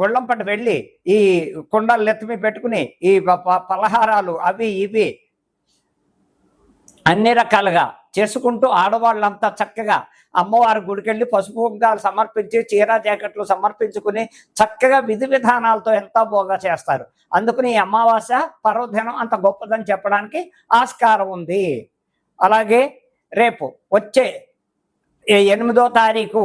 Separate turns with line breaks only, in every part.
గుళ్ళంపట వెళ్ళి ఈ కుండలు ఎత్తిమి పెట్టుకుని ఈ పలహారాలు అవి ఇవి అన్ని రకాలుగా చేసుకుంటూ ఆడవాళ్ళంతా చక్కగా అమ్మవారి గుడికెళ్ళి పసుపు కుంకాలు సమర్పించి చీర జాకెట్లు సమర్పించుకుని చక్కగా విధి విధానాలతో ఎంతో బోగా చేస్తారు. అందుకని ఈ అమావాస్య పర్వదినం అంత గొప్పదని చెప్పడానికి ఆస్కారం ఉంది. అలాగే రేపు వచ్చే ఎనిమిదో తారీఖు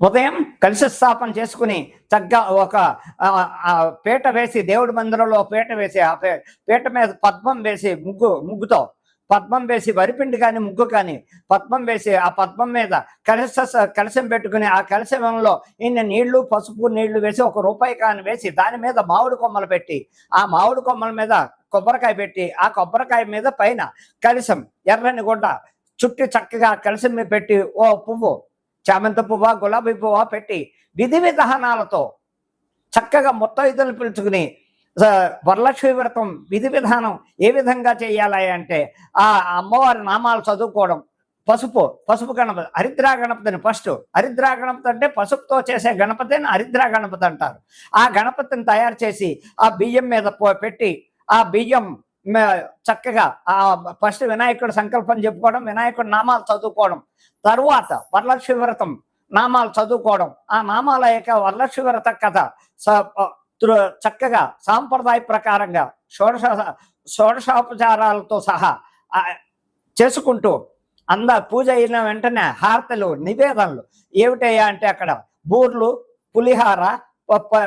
ఉదయం కలిసి స్థాపన చేసుకుని చక్కగా ఒక పీట వేసి దేవుడి మందిరంలో పీట వేసి ఆ పే- పీట మీద పద్మం వేసి ముగ్గు ముగ్గుతో పద్మం వేసి వరిపిండి కానీ ముగ్గు కానీ పద్మం వేసి ఆ పద్మం మీద కలశ కలశం పెట్టుకుని ఆ కలశంలో ఇన్ని నీళ్ళు పసుపు నీళ్ళు వేసి ఒక రూపాయి కాని వేసి దాని మీద మామిడి కొమ్మలు పెట్టి ఆ మామిడి కొమ్మల మీద కొబ్బరికాయ పెట్టి ఆ కొబ్బరికాయ మీద పైన కలశం ఎర్రని గుడ్డ చుట్టి చక్కగా ఆ కలశం పెట్టి ఓ పువ్వు చామంతి పువ్వ గులాబీ పువ్వ పెట్టి విధి విధానాలతో చక్కగా ముత్తైదులు పిలుచుకుని వరలక్ష్మి వ్రతం విధి విధానం ఏ విధంగా చేయాలి అంటే ఆ అమ్మవారి నామాలు చదువుకోవడం. పసుపు పసుపు గణపతి హరిద్రా గణపతిని ఫస్ట్. హరిద్రా గణపతి అంటే పసుపుతో చేసే గణపతిని హరిద్రా గణపతి అంటారు. ఆ గణపతిని తయారు చేసి ఆ బియ్యం మీద పో- పెట్టి ఆ బియ్యం చక్కగా ఆ ఫస్ట్ వినాయకుడు సంకల్పం చెప్పుకోవడం వినాయకుడు నామాలు చదువుకోవడం. తరువాత వరలక్ష్మి వ్రతం నామాలు చదువుకోవడం. ఆ నామాల యొక్క వరలక్ష్మి వ్రత కథ స- చక్కగా సాంప్రదాయ ప్రకారంగా షోడశ షోడశోపచారాలతో సహా చేసుకుంటూ అంద పూజ అయిన వెంటనే హారతలు నివేదనలు ఏమిటయ్యా అంటే అక్కడ బూర్లు పులిహార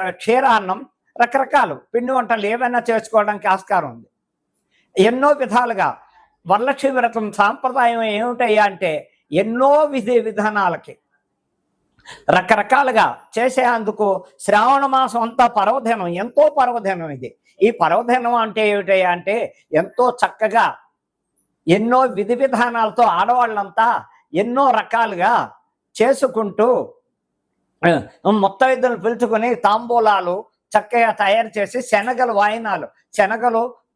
క్షీరాన్నం రకరకాలు పిండి వంటలు ఏవైనా చేసుకోవడానికి ఆస్కారం ఉంది. ఎన్నో విధాలుగా వరలక్ష్మి వ్రతం సాంప్రదాయం ఏమిటయ్యా అంటే ఎన్నో విధి విధానాలకి రకరకాలుగా చేసేందుకు శ్రావణ మాసం అంతా పర్వదినం ఎంతో పర్వదినం ఇది. ఈ పర్వదినం అంటే ఏమిటయ్యా అంటే ఎంతో చక్కగా ఎన్నో విధి విధానాలతో ఆడవాళ్ళంతా ఎన్నో రకాలుగా చేసుకుంటూ ముత్తైదులు పిలుచుకొని తాంబూలాలు చక్కగా తయారు చేసి శనగలు వాయినాలు. శనగలు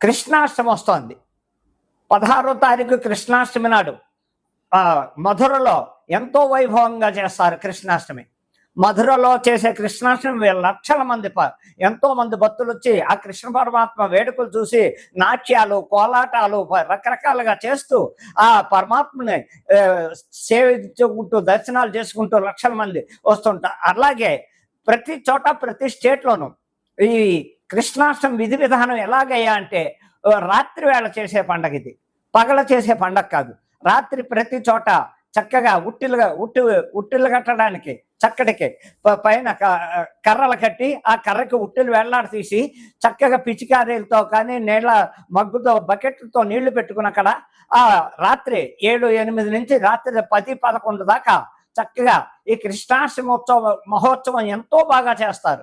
కృష్ణాష్టమి వస్తోంది. పదహారో తారీఖు కృష్ణాష్టమి నాడు మధురలో ఎంతో వైభవంగా చేస్తారు కృష్ణాష్టమి. మధురలో చేసే కృష్ణాష్టమి లక్షల మంది ప- ఎంతో మంది భక్తులు వచ్చి ఆ కృష్ణ పరమాత్మ వేడుకలు చూసి నాట్యాలు కోలాటాలు రకరకాలుగా చేస్తూ ఆ పరమాత్మని సేవించుకుంటూ దర్శనాలు చేసుకుంటూ లక్షల మంది వస్తుంటారు అలాగే ప్రతి చోట ప్రతి స్టేట్లోనూ ఈ కృష్ణాష్టమి విధి విధానం ఎలాగయ్యా అంటే రాత్రి వేళ చేసే పండగ ఇది. పగల చేసే పండగ కాదు. రాత్రి ప్రతి చోట చక్కగా ఉట్టిలుగా ఉట్టి ఉట్టిలు కట్టడానికి చక్కటికి ప- పైన క- కర్రలు కట్టి ఆ కర్రకి ఉట్టిలు వేళ్ళాడ తీసి చక్కగా పిచికారీలతో కానీ నీళ్ళ మగ్గుతో బకెట్లతో నీళ్ళు పెట్టుకుని అక్కడ ఆ రాత్రి ఏడు ఎనిమిది నుంచి రాత్రి పది పదకొండు దాకా చక్కగా ఈ కృష్ణాష్టమోత్సవ మహోత్సవం ఎంతో బాగా చేస్తారు.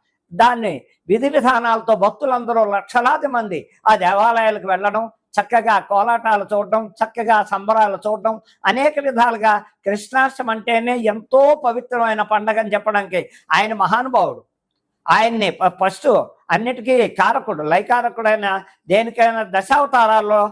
దాన్ని విధి విధానాలతో భక్తులందరూ లక్షలాది మంది ఆ దేవాలయాలకు వెళ్ళడం చక్కగా కోలాటాలు చూడడం చక్కగా సంబరాలు చూడడం అనేక విధాలుగా కృష్ణాష్టమి అంటేనే ఎంతో పవిత్రమైన పండగ అని చెప్పడానికి ఆయన మహానుభావుడు. ఆయన్ని ప- ఫస్ట్ అన్నిటికీ కారకుడు లైకారకుడైన దేనికైనా దశావతారాల్లో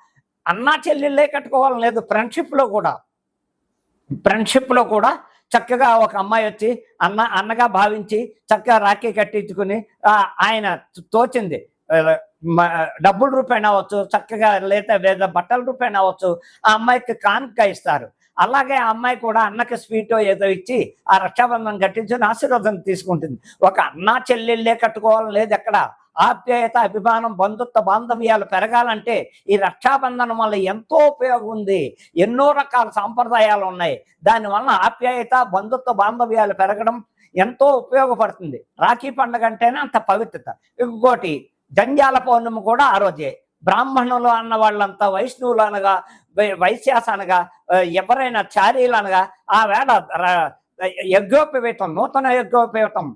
అన్నా చెల్లెళ్ళే కట్టుకోవాలని లేదు. ఫ్రెండ్షిప్లో కూడా. ఫ్రెండ్షిప్లో కూడా చక్కగా ఒక అమ్మాయి వచ్చి అన్న అన్నగా భావించి చక్కగా రాఖీ కట్టించుకుని ఆయన తోచింది. డబ్బుల రూపాయన అవ్వచ్చు చక్కగా లేదా లేదా బట్టల రూపాయన అవ్వచ్చు ఆ అమ్మాయికి కానుక ఇస్తారు. అలాగే ఆ అమ్మాయి కూడా అన్నకి స్వీటో ఏదో ఇచ్చి ఆ రక్షాబంధనం కట్టించుని ఆశీర్వాదం తీసుకుంటుంది. ఒక అన్నా చెల్లెళ్ళే కట్టుకోవాలని లేదు ఎక్కడ. ఆప్యాయత అభిమానం బంధుత్వ బాంధవ్యాలు పెరగాలంటే ఈ రక్షాబంధనం వల్ల ఎంతో ఉపయోగం ఉంది. ఎన్నో రకాల సాంప్రదాయాలు ఉన్నాయి. దానివల్ల ఆప్యాయత బంధుత్వ బాంధవ్యాలు పెరగడం ఎంతో ఉపయోగపడుతుంది. రాఖీ పండుగ అంటేనే అంత పవిత్రత. ఇంకోటి జంజాల పౌర్ణమి కూడా ఆ రోజే. బ్రాహ్మణులు అన్న వాళ్ళంతా వైష్ణవులు అనగా వై- వైశ్యాస అనగా ఎవరైనా చారీలు అనగా ఆ వేళ యజ్ఞోపవేతం నూతన యజ్ఞోపవేతం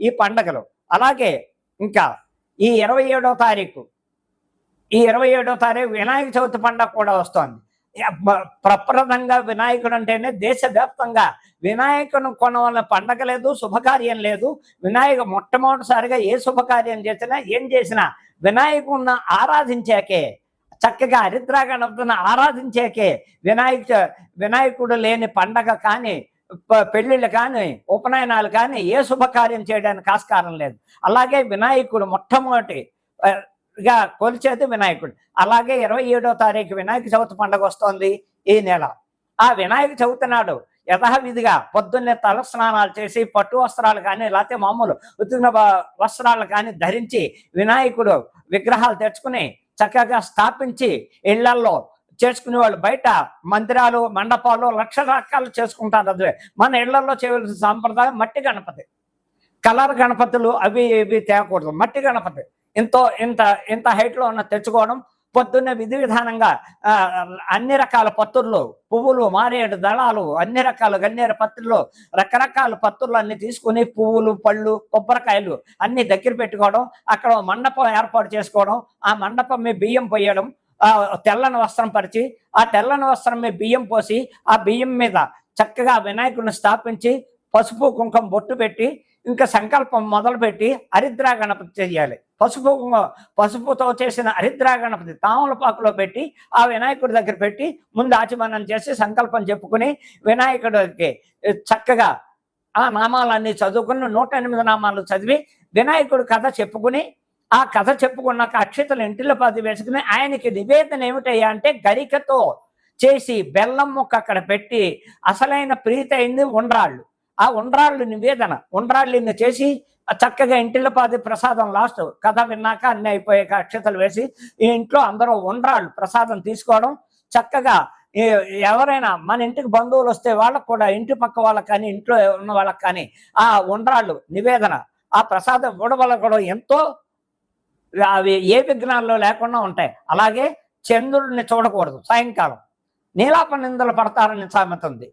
ఈ పండగలు. అలాగే ఇంకా ఈ ఇరవై ఏడో తారీఖు ఈ ఇరవై ఏడో తారీఖు వినాయక చవితి పండగ కూడా వస్తోంది. ప్రప్రదంగా వినాయకుడు అంటేనే దేశవ్యాప్తంగా వినాయకుని కొనవల్ల పండగ లేదు శుభకార్యం లేదు. వినాయక మొట్టమొదటిసారిగా ఏ శుభకార్యం చేసినా ఏం చేసినా వినాయకుడిని ఆరాధించాకే చక్కగా హరిద్రా గణపతిని ఆరాధించాకే వినాయక వినాయకుడు లేని పండగ కానీ పెళ్ళిళ్ళు కానీ ఉపనయనాలు కానీ ఏ శుభకార్యం చేయడానికి ఆస్కారం లేదు. అలాగే వినాయకుడు మొట్టమొదటి గా కొలిచేది వినాయకుడు. అలాగే ఇరవై ఏడో తారీఖు వినాయక చవితి పండుగ వస్తోంది ఈ నెల. ఆ వినాయక చవితి నాడు యథావిధిగా పొద్దున్నే తల స్నానాలు చేసి పట్టు వస్త్రాలు కానీ లేకపోతే మామూలు ఉతికిన వస్త్రాలు కానీ ధరించి వినాయకుడు విగ్రహాలు తెచ్చుకుని చక్కగా స్థాపించి ఇళ్ళల్లో చేసుకునే వాళ్ళు బయట మందిరాలు మండపాలు లక్ష రకాలు చేసుకుంటారు అదే మన ఇళ్ళలో చేయవలసిన సాంప్రదాయం మట్టి గణపతి. కలర్ గణపతులు అవి ఇవి తేకూడదు మట్టి గణపతి. ఎంతో ఇంత ఇంత హైట్లో ఉన్న తెచ్చుకోవడం పొద్దున్నే విధి విధానంగా అన్ని రకాల పత్తుర్లు పువ్వులు మారేడు దళాలు అన్ని రకాల గన్నేరు పత్రులు రకరకాల పత్తులు అన్ని తీసుకుని పువ్వులు పళ్ళు కొబ్బరికాయలు అన్ని దగ్గర పెట్టుకోవడం అక్కడ మండపం ఏర్పాటు చేసుకోవడం ఆ మండపం మీ బియ్యం పోయడం తెల్లని వస్త్రం పరిచి ఆ తెల్లని వస్త్రం మీద బియ్యం పోసి ఆ బియ్యం మీద చక్కగా వినాయకుడిని స్థాపించి పసుపు కుంకుమ బొట్టు పెట్టి ఇంకా సంకల్పం మొదలుపెట్టి హరిద్రా గణపతి చేయాలి. పసుపు పసుపుతో చేసిన హరిద్రా గణపతి తామలపాకులో పెట్టి ఆ వినాయకుడి దగ్గర పెట్టి ముందు ఆచమనం చేసి సంకల్పం చెప్పుకుని వినాయకుడికి చక్కగా ఆ నామాలన్నీ చదువుకుని నూట ఎనిమిది నామాలు చదివి వినాయకుడి కథ చెప్పుకుని ఆ కథ చెప్పుకున్నాక అక్షతలు ఇంటిలో పది వేసుకుని ఆయనకి నివేదన ఏమిటయ్యా అంటే గరికతో చేసి బెల్లం ముక్క అక్కడ పెట్టి అసలైన ప్రీతి అయింది ఉండ్రాళ్ళు. ఆ ఉండ్రాళ్ళు నివేదన. ఉండ్రాళ్ళు చేసి చక్కగా ఇంటిలో పాది ప్రసాదం లాస్ట్ కథ విన్నాక అన్ని అయిపోయాక అక్షతలు వేసి ఈ ఇంట్లో అందరూ ఉండ్రాళ్ళు ప్రసాదం తీసుకోవడం చక్కగా ఎవరైనా మన ఇంటికి బంధువులు వస్తే వాళ్ళకు కూడా ఇంటి పక్క వాళ్ళకి కానీ ఇంట్లో ఉన్న వాళ్ళకి కానీ ఆ ఉండ్రాళ్ళు నివేదన ఆ ప్రసాదం ఇవ్వడం వల్ల కూడా ఎంతో అవి ఏ విఘ్నాల్లో లేకుండా ఉంటాయి. అలాగే చంద్రుడిని చూడకూడదు. సాయంకాలం. నీలాప నిందలు పడతారని సామెత ఉంది.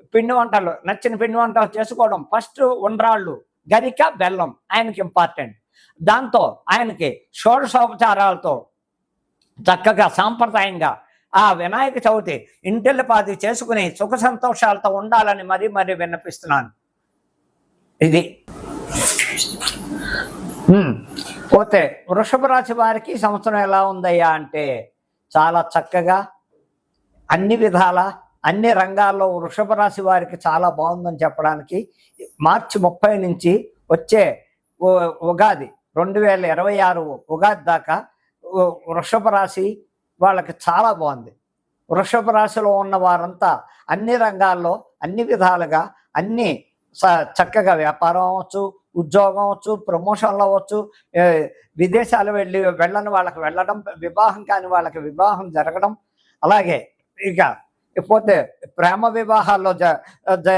పిండి వంటలు నచ్చిన పిండి వంటలు చేసుకోవడం. ఫస్ట్ ఉండ్రాళ్ళు గరిక బెల్లం ఆయనకి ఇంపార్టెంట్ దాంతో ఆయనకి షోడశోపచారాలతో చక్కగా సాంప్రదాయంగా ఆ వినాయక చవితి ఇంటిల్లిపాది చేసుకుని సుఖ సంతోషాలతో ఉండాలని మరీ మరీ విన్నపిస్తున్నాను. ఇది. పోతే వృషభ రాశి వారికి సంవత్సరం ఎలా ఉందయ్యా అంటే చాలా చక్కగా అన్ని విధాల అన్ని రంగాల్లో వృషభ రాశి వారికి చాలా బాగుందని చెప్పడానికి మార్చి ముప్పై నుంచి వచ్చే ఉగాది రెండు వేల ఇరవై ఆరు ఉగాది దాకా వృషభ రాశి వాళ్ళకి చాలా బాగుంది. వృషభ రాశిలో ఉన్న వారంతా అన్ని రంగాల్లో అన్ని విధాలుగా అన్ని స- చక్కగా వ్యాపారం అవ్వచ్చు ఉద్యోగం అవ్వచ్చు ప్రమోషన్లు అవ్వచ్చు విదేశాలు వెళ్ళి వెళ్ళని వాళ్ళకి వెళ్ళడం వివాహం కాని వాళ్ళకి వివాహం జరగడం అలాగే ఇక పోతే ప్రేమ వివాహాల్లో జ జ-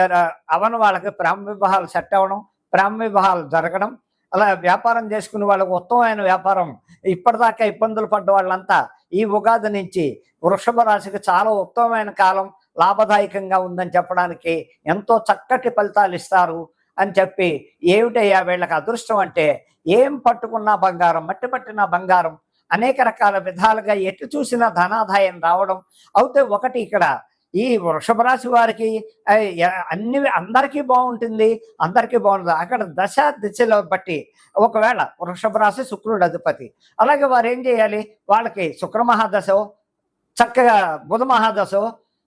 అవని వాళ్ళకి ప్రేమ వివాహాలు సెట్ అవ్వడం ప్రేమ వివాహాలు జరగడం అలా వ్యాపారం చేసుకునే వాళ్ళకు ఉత్తమమైన వ్యాపారం ఇప్పటిదాకా ఇబ్బందులు పడ్డ వాళ్ళంతా ఈ ఉగాది నుంచి వృషభ రాశికి చాలా ఉత్తమమైన కాలం లాభదాయకంగా ఉందని చెప్పడానికి ఎంతో చక్కటి ఫలితాలు ఇస్తారు అని చెప్పి ఏమిటయ్యా వీళ్ళకి అదృష్టం అంటే ఏం పట్టుకున్నా బంగారం మట్టి పట్టిన బంగారం అనేక రకాల విధాలుగా ఎటు చూసినా ధనాదాయం రావడం. అయితే ఒకటి ఇక్కడ ఈ వృషభ రాశి వారికి అన్ని అందరికీ బాగుంటుంది అందరికీ బాగుంటుంది అక్కడ దశ దిశలో బట్టి ఒకవేళ వృషభ రాశి శుక్రుడు అధిపతి అలాగే వారు ఏం చేయాలి? వాళ్ళకి శుక్ర మహాదశో చక్కగా బుధ మహాదశో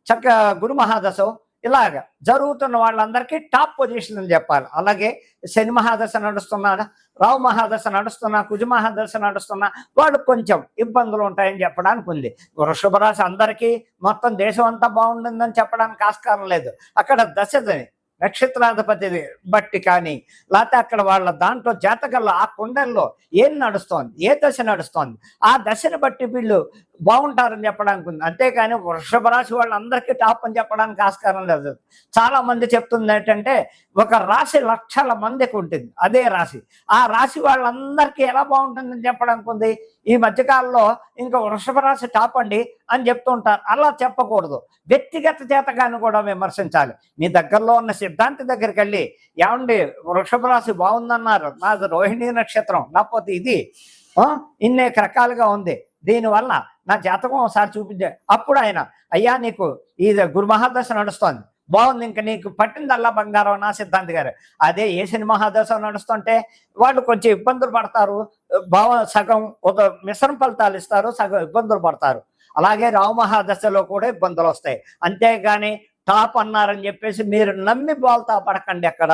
చక్కగా గురు మహాదశో ఇలాగ జరుగుతున్న వాళ్ళందరికీ టాప్ పొజిషన్ అని చెప్పాలి. అలాగే శని మహాదశ నడుస్తున్నా రావు మహాదశ నడుస్తున్నా కుజ మహాదశ నడుస్తున్నా వాళ్ళు కొంచెం ఇబ్బందులు ఉంటాయని చెప్పడానికి ఉంది. వృషభ రాశి అందరికీ మొత్తం దేశం అంతా బాగుంటుందని చెప్పడానికి ఆస్కారం లేదు. అక్కడ దశని నక్షత్రాధిపతిని బట్టి కానీ లేకపోతే అక్కడ వాళ్ళ దాంట్లో జాతకల్లో ఆ కుండల్లో ఏం నడుస్తోంది ఏ దశ నడుస్తోంది ఆ దశని బట్టి వీళ్ళు బాగుంటారని చెప్పడానికి ఉంది. అంతేకాని వృషభ రాశి వాళ్ళందరికీ టాప్ అని చెప్పడానికి ఆస్కారం లేదు. చాలా మంది చెప్తుంది ఏంటంటే ఒక రాశి లక్షల మందికి ఉంటుంది. అదే రాశి. ఆ రాశి వాళ్ళందరికీ ఎలా బాగుంటుందని చెప్పడానికి ఉంది. ఈ మధ్యకాలంలో ఇంకా వృషభ రాశి టాప్ అండి అని చెప్తుంటారు అలా చెప్పకూడదు. వ్యక్తిగత చేతగాన్ని కూడా విమర్శించాలి. మీ దగ్గరలో ఉన్న సిద్ధాంతి దగ్గరికి వెళ్ళి ఏమండి వృషభ రాశి బాగుందన్నారు. నాది రోహిణీ నక్షత్రం. లేకపోతే ఇది ఇన్నేక రకాలుగా ఉంది. దీనివల్ల నా జాతకం ఒకసారి చూపించే అప్పుడు ఆయన అయ్యా నీకు ఇది గురు మహాదశ నడుస్తోంది. బాగుంది. ఇంకా నీకు పట్టిందల్లా బంగారం నా సిద్ధాంతి గారు. అదే ఏ సినిమా మహాదశ నడుస్తుంటే వాళ్ళు కొంచెం ఇబ్బందులు పడతారు. భావ సగం ఒక మిశ్రమ ఫలితాలు ఇస్తారు. సగం ఇబ్బందులు పడతారు. అలాగే రావు మహాదశలో కూడా ఇబ్బందులు వస్తాయి. అంతేగాని టాప్ అన్నారని చెప్పేసి మీరు నమ్మి బోల్తా పడకండి అక్కడ.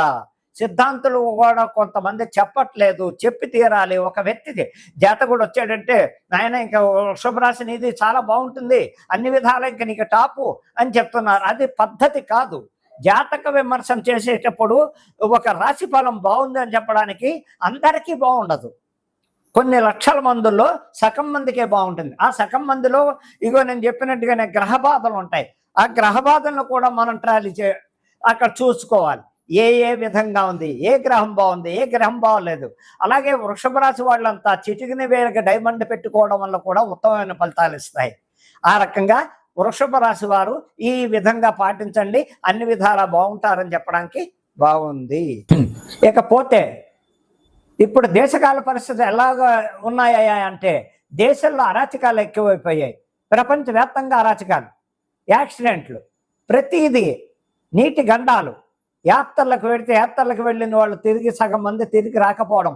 సిద్ధాంతులు కూడా కొంతమంది చెప్పట్లేదు చెప్పి తీరాలి. ఒక వ్యక్తిది జాతకుడు వచ్చాడంటే నాయన ఇంకా వృషభరాశి నీది చాలా బాగుంటుంది. అన్ని విధాలు ఇంకా నీకు టాపు అని చెప్తున్నారు. అది పద్ధతి కాదు. జాతక విమర్శం చేసేటప్పుడు ఒక రాశి ఫలం బాగుంది అని చెప్పడానికి అందరికీ బాగుండదు. కొన్ని లక్షల మందుల్లో సగం మందికే బాగుంటుంది. ఆ సగం మందిలో ఇగో నేను చెప్పినట్టుగానే గ్రహ బాధలు ఉంటాయి. ఆ గ్రహ బాధలను కూడా మనం ట్రాలీ చే అక్కడ చూసుకోవాలి. ఏ ఏ విధంగా ఉంది? ఏ గ్రహం బాగుంది? ఏ గ్రహం బాగోలేదు? అలాగే వృషభ రాశి వాళ్ళంతా చిటికిన వేలకు డైమండ్ పెట్టుకోవడం వల్ల కూడా ఉత్తమమైన ఫలితాలు ఇస్తాయి. ఆ రకంగా వృషభ రాశి వారు ఈ విధంగా పాటించండి. అన్ని విధాలా బాగుంటారని చెప్పడానికి బాగుంది. ఇకపోతే ఇప్పుడు దేశకాల పరిస్థితులు ఎలాగ ఉన్నాయా అంటే దేశంలో అరాచకాలు ఎక్కువైపోయాయి. ప్రపంచవ్యాప్తంగా అరాచకాలు యాక్సిడెంట్లు ప్రతిదీ నీటి గండాలు యాత్రలకు వెడితే యాత్రలకు వెళ్ళిన వాళ్ళు తిరిగి సగం మంది తిరిగి రాకపోవడం.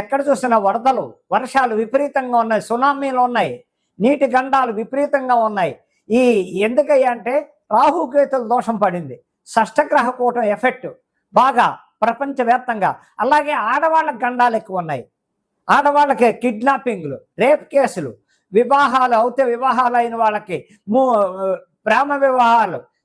ఎక్కడ చూసినా వరదలు వర్షాలు విపరీతంగా ఉన్నాయి సునామీలు ఉన్నాయి నీటి గండాలు విపరీతంగా ఉన్నాయి. ఈ ఎందుకయ్యా అంటే రాహుకేతుల దోషం పడింది. షష్టగ్రహ కూటం ఎఫెక్ట్ బాగా ప్రపంచవ్యాప్తంగా. అలాగే ఆడవాళ్ళకి గండాలు ఎక్కువ ఉన్నాయి. ఆడవాళ్ళకి కిడ్నాపింగ్లు రేప్ కేసులు వివాహాలు అవుతే వివాహాలు అయిన వాళ్ళకి మూ ప్రేమ వివాహాలు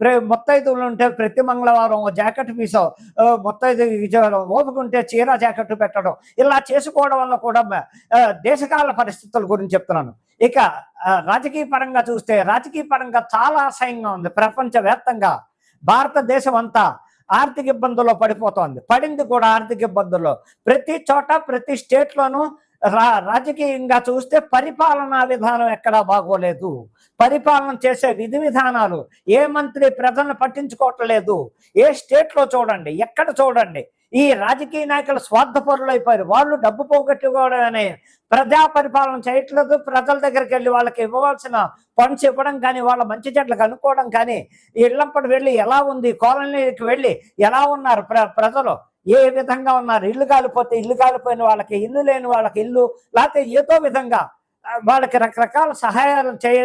ప్ర- ఉంటే ప్రతి మంగళవారం ఓ జాకెట్ పీసో మొత్తైదు ఇచ్చేయడం ఓపుకుంటే చీర జాకెట్ పెట్టడం. ఇలా చేసుకోవడం వల్ల కూడా దేశకాల పరిస్థితుల గురించి చెప్తున్నాను. ఇక ఆ, రాజకీయ పరంగా చూస్తే రాజకీయ పరంగా చాలా అసహ్యంగా ఉంది ప్రపంచవ్యాప్తంగా. భారతదేశం అంతా ఆర్థిక ఇబ్బందుల్లో పడిపోతోంది. పడింది కూడా ఆర్థిక ఇబ్బందుల్లో. ప్రతి చోట ప్రతి స్టేట్లోనూ రా రాజకీయంగా చూస్తే పరిపాలనా విధానం ఎక్కడా బాగోలేదు. పరిపాలన చేసే విధి విధానాలు ఏ మంత్రి ప్రజలను పట్టించుకోవట్లేదు. ఏ స్టేట్లో చూడండి ఎక్కడ చూడండి. ఈ రాజకీయ నాయకులు స్వార్థపరులు అయిపోయారు వాళ్ళు డబ్బు పోగొట్టుకోవడం అనే ప్రజా పరిపాలన చేయట్లేదు. ప్రజల దగ్గరికి వెళ్ళి వాళ్ళకి ఇవ్వవలసిన ఫండ్స్ ఇవ్వడం కానీ వాళ్ళ మంచి చెట్లు కనుక్కోవడం కానీ ఇళ్ళంపటి వెళ్ళి ఎలా ఉంది కాలనీకి వెళ్ళి ఎలా ఉన్నారు ప్ర ప్రజలు? ఏ విధంగా ఉన్నారు ఇల్లు కాలిపోతే ఇల్లు కాలిపోయిన వాళ్ళకి ఇల్లు లేని వాళ్ళకి ఇల్లు లేకపోతే ఏదో విధంగా వాళ్ళకి రకరకాల సహాయాలు చేయ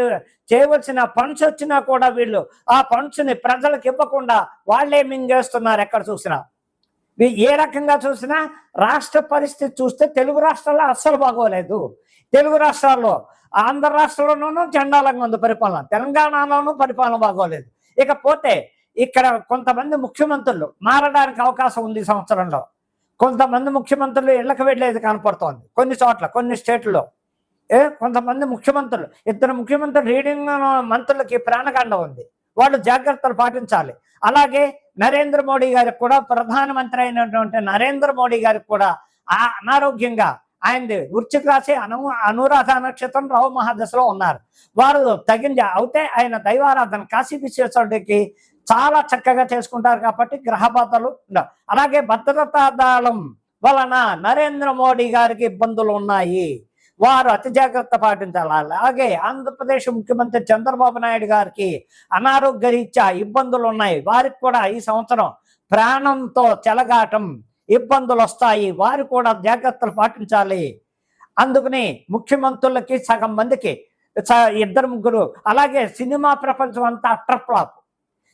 చేయవలసిన ఫండ్స్ వచ్చినా కూడా వీళ్ళు ఆ ఫండ్స్ని ప్రజలకు ఇవ్వకుండా వాళ్ళే మింగేస్తున్నారు ఎక్కడ చూసినా. ఏ రకంగా చూసినా రాష్ట్ర పరిస్థితి చూస్తే తెలుగు రాష్ట్రాల్లో అస్సలు బాగోలేదు. తెలుగు రాష్ట్రాల్లో ఆంధ్ర రాష్ట్రంలోనూ చండాలంగా ఉంది పరిపాలన. తెలంగాణలోనూ పరిపాలన బాగోలేదు. ఇకపోతే ఇక్కడ కొంతమంది ముఖ్యమంత్రులు మారడానికి అవకాశం ఉంది ఈ సంవత్సరంలో. కొంతమంది ముఖ్యమంత్రులు ఇళ్ళకు వెళ్ళేది కనపడుతోంది. కొన్ని చోట్ల కొన్ని స్టేట్లో. ఏ? కొంతమంది ముఖ్యమంత్రులు. ఇద్దరు ముఖ్యమంత్రులు రీడింగ్ మంత్రులకి ప్రాణకాండ ఉంది. వాళ్ళు జాగ్రత్తలు పాటించాలి. అలాగే నరేంద్ర మోడీ గారికి కూడా ప్రధానమంత్రి అయినటువంటి నరేంద్ర మోడీ గారికి కూడా ఆ అనారోగ్యంగా ఆయనది వృశ్చిక రాశి అను అనురాధ నక్షత్రం రావు మహాదశలో ఉన్నారు. వారు తగిన అవుతే ఆయన దైవారాధన కాశీ విశ్వేశ్వరుడికి చాలా చక్కగా చేసుకుంటారు కాబట్టి గ్రహబాధలు ఉండవు. అలాగే భద్రతా దళం వలన నరేంద్ర మోడీ గారికి ఇబ్బందులు ఉన్నాయి. వారు అతి జాగ్రత్త పాటించాలి. అలాగే ఆంధ్రప్రదేశ్ ముఖ్యమంత్రి చంద్రబాబు నాయుడు గారికి అనారోగ్య రీత్యా ఇబ్బందులు ఉన్నాయి. వారికి కూడా ఈ సంవత్సరం ప్రాణంతో చెలగాటం ఇబ్బందులు వస్తాయి. వారు కూడా జాగ్రత్తలు పాటించాలి. అందుకని ముఖ్యమంత్రులకి సగం మందికి స- ఇద్దరు ముగ్గురు. అలాగే సినిమా ప్రపంచం అంతా అట్రప్లాప్